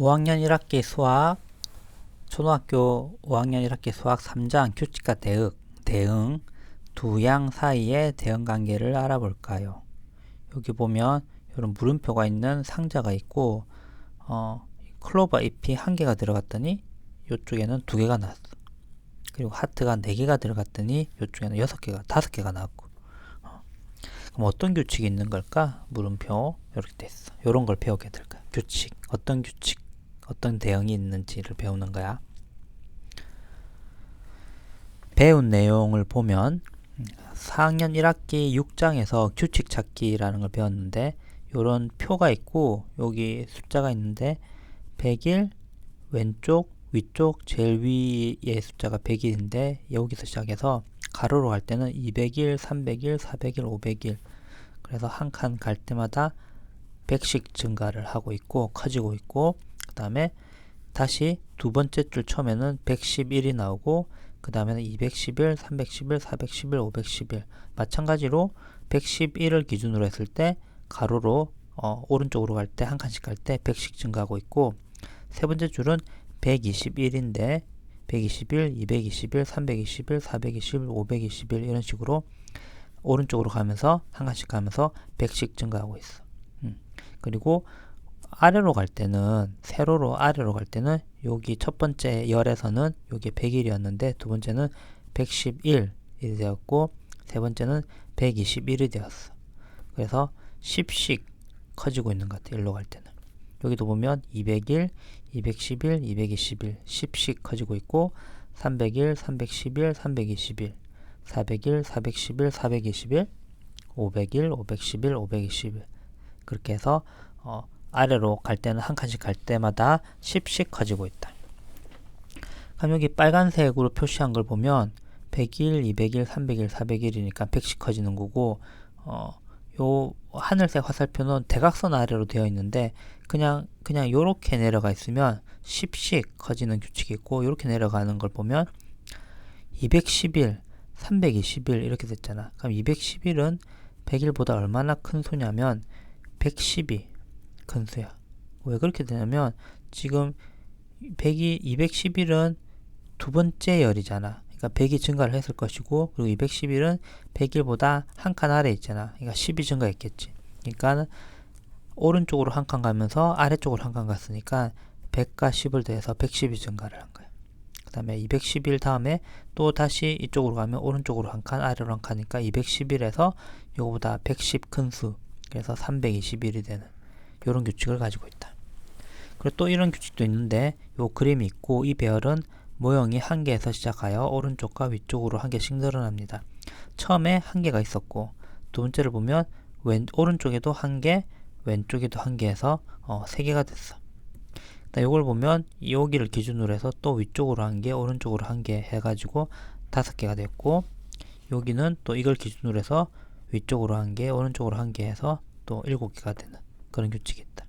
5학년 1학기 수학 초등학교 5학년 1학기 수학 3장 규칙과 대응, 대응 두 양 사이의 대응 관계를 알아볼까요? 여기 보면 이런 물음표가 있는 상자가 있고 어, 클로버 잎이 한 개가 들어갔더니 이쪽에는 두 개가 나왔어. 그리고 하트가 네 개가 들어갔더니 이쪽에는 여섯 개가 다섯 개가 나왔고 어. 그럼 어떤 규칙이 있는 걸까? 물음표 이렇게 됐어. 이런 걸 배우게 될 거야. 규칙 어떤 규칙 어떤 대응이 있는지를 배우는 거야. 배운 내용을 보면 4학년 1학기 6장에서 규칙 찾기라는 걸 배웠는데 이런 표가 있고 여기 숫자가 있는데 100일 왼쪽 위쪽 제일 위의 숫자가 100일인데 여기서 시작해서 가로로 갈 때는 200일, 300일, 400일, 500일 그래서 한 칸 갈 때마다 100씩 증가를 하고 있고 커지고 있고 그 다음에 다시 두 번째 줄 처음에는 111이 나오고 그 다음에는 211, 311, 411, 511 마찬가지로 111을 기준으로 했을 때 가로로 어, 오른쪽으로 갈 때 한 칸씩 갈 때 100씩 증가하고 있고 세 번째 줄은 121인데 121, 221, 321, 421, 521 이런 식으로 오른쪽으로 가면서 한 칸씩 가면서 100씩 증가하고 있어. 음. 그리고 아래로 갈 때는 세로로 아래로 갈 때는 여기 첫 번째 열에서는 여기 100일이었는데 두 번째는 111이 되었고 세 번째는 121이 되었어. 그래서 10씩 커지고 있는 것 같아. 일로 갈 때는. 여기도 보면 200일, 211, 221, 10씩 커지고 있고 300일, 311, 321, 400일, 411, 421, 500일, 511, 521 그렇게 해서 어, 아래로 갈 때는 한 칸씩 갈 때마다 10씩 커지고 있다. 그럼 여기 빨간색으로 표시한 걸 보면 100일, 200일, 300일, 400일이니까 100씩 커지는 거고 어, 요 하늘색 화살표는 대각선 아래로 되어 있는데 그냥 그냥 요렇게 내려가 있으면 10씩 커지는 규칙이 있고 요렇게 내려가는 걸 보면 210일, 320일 이렇게 됐잖아. 그럼 210일은 100일보다 얼마나 큰 수냐면 110이 큰 수야. 왜 그렇게 되냐면 지금 100이 211은 두 번째 열이잖아. 그러니까 100이 증가를 했을 것이고 그리고 211은 100일보다 한 칸 아래 있잖아. 그러니까 10이 증가했겠지. 그러니까 오른쪽으로 한 칸 가면서 아래쪽으로 한 칸 갔으니까 100과 10을 더해서 110이 증가를 한 거야. 그 다음에 211 다음에 또 다시 이쪽으로 가면 오른쪽으로 한 칸, 아래로 한 칸이니까 211에서 이거보다 110 큰 수, 그래서 321이 되는 이런 규칙을 가지고 있다. 그리고 또 이런 규칙도 있는데 요 그림이 있고 이 배열은 모형이 한 개에서 시작하여 오른쪽과 위쪽으로 한 개씩 늘어납니다. 처음에 한 개가 있었고 두 번째를 보면 왼 오른쪽에도 한 개, 왼쪽에도 한 개에서 어, 세 개가 됐어. 이걸 보면 여기를 기준으로 해서 또 위쪽으로 한 개, 오른쪽으로 한 개 해가지고 다섯 개가 됐고 여기는 또 이걸 기준으로 해서 위쪽으로 한 개, 오른쪽으로 한 개 해서 또 일곱 개가 되는 그런 규칙이 있다.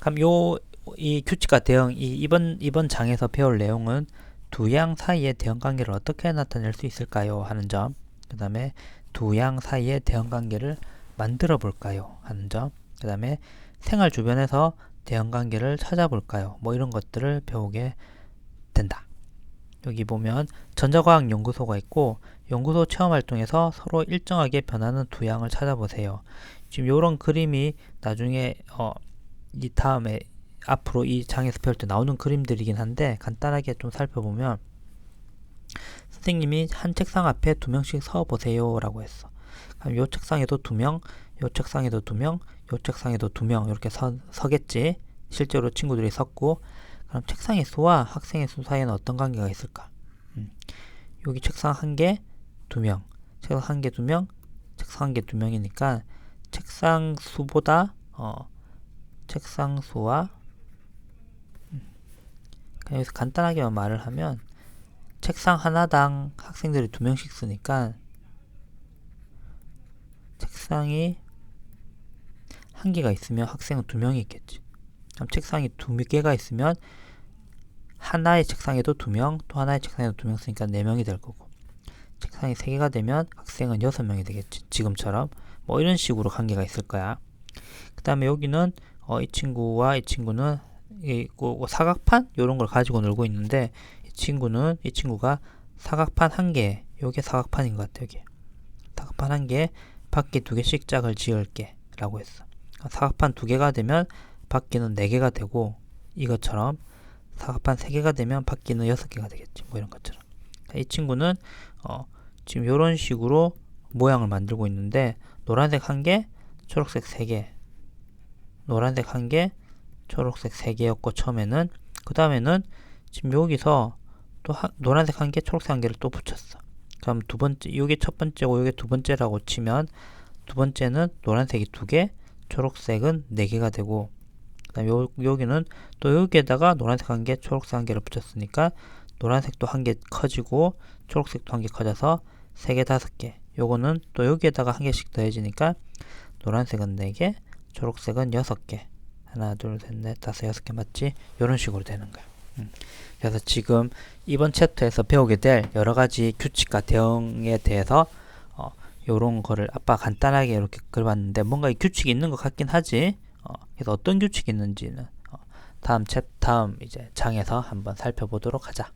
그럼 요 이 규칙과 대응 이 이번 이번 장에서 배울 내용은 두 양 사이의 대응 관계를 어떻게 나타낼 수 있을까요? 하는 점. 그다음에 두 양 사이의 대응 관계를 만들어 볼까요? 하는 점. 그다음에 생활 주변에서 대응 관계를 찾아볼까요? 뭐 이런 것들을 배우게 된다. 여기 보면 전자과학 연구소가 있고 연구소 체험 활동에서 서로 일정하게 변하는 두 양을 찾아보세요. 지금 이런 그림이 나중에 어, 이 다음에 앞으로 이 장에서 배울 때 나오는 그림들이긴 한데 간단하게 좀 살펴보면 선생님이 한 책상 앞에 두 명씩 서 보세요 라고 했어. 그럼 요 책상에도 두 명, 요 책상에도 두 명, 요 책상에도 두 명 이렇게 서, 서겠지. 실제로 친구들이 섰고 그럼 책상의 수와 학생의 수 사이에는 어떤 관계가 있을까? 음. 여기 책상 한 개, 두 명, 책상 한 개, 두 명, 책상 한 개, 두 명이니까 책상 수보다 어, 책상 수와 음. 여기서 간단하게만 말을 하면 책상 하나당 학생들이 두 명씩 쓰니까 책상이 한 개가 있으면 학생은 두 명이 있겠지. 그럼 책상이 두 개가 있으면 하나의 책상에도 두 명, 또 하나의 책상에도 두 명 쓰니까 네 명이 될 거고. 책상이 세 개가 되면 학생은 여섯 명이 되겠지. 지금처럼. 뭐 이런 식으로 관계가 있을 거야. 그 다음에 여기는 어, 이 친구와 이 친구는 있고 사각판 요런 걸 가지고 놀고 있는데 이 친구는 이 친구가 사각판 한 개, 요게 사각판인 것 같아요. 여기 사각판 한 개, 바퀴 두 개씩 짝을 지을게라고 했어. 사각판 두 개가 되면 바퀴는 네 개가 되고 이것처럼 사각판 세 개가 되면 바퀴는 여섯 개가 되겠지. 뭐 이런 것처럼. 이 친구는 어, 지금 이런 식으로 모양을 만들고 있는데 노란색 한 개, 초록색 세 개, 노란색 한 개, 초록색 세 개였고 처음에는 그 다음에는 지금 여기서 또 하, 노란색 한 개, 초록색 한 개를 또 붙였어. 그럼 두 번째, 이게 첫 번째고 이게 두 번째라고 치면 두 번째는 노란색이 두 개, 초록색은 네 개가 되고 그다음 요 여기는 또 여기에다가 노란색 한 개, 초록색 한 개를 붙였으니까 노란색도 한 개 커지고 초록색도 한 개 커져서 세 개, 다섯 개. 요거는 또 여기에다가 한 개씩 더해지니까 노란색은 네 개, 초록색은 여섯 개. 하나, 둘, 셋, 넷, 다섯, 여섯 개 맞지? 요런 식으로 되는 거야. 음. 그래서 지금 이번 챕터에서 배우게 될 여러 가지 규칙과 대응에 대해서 어, 요런 거를 아빠 간단하게 이렇게 그려봤는데 뭔가 이 규칙이 있는 것 같긴 하지. 어, 그래서 어떤 규칙이 있는지는 어, 다음 챕 다음 이제 장에서 한번 살펴보도록 하자.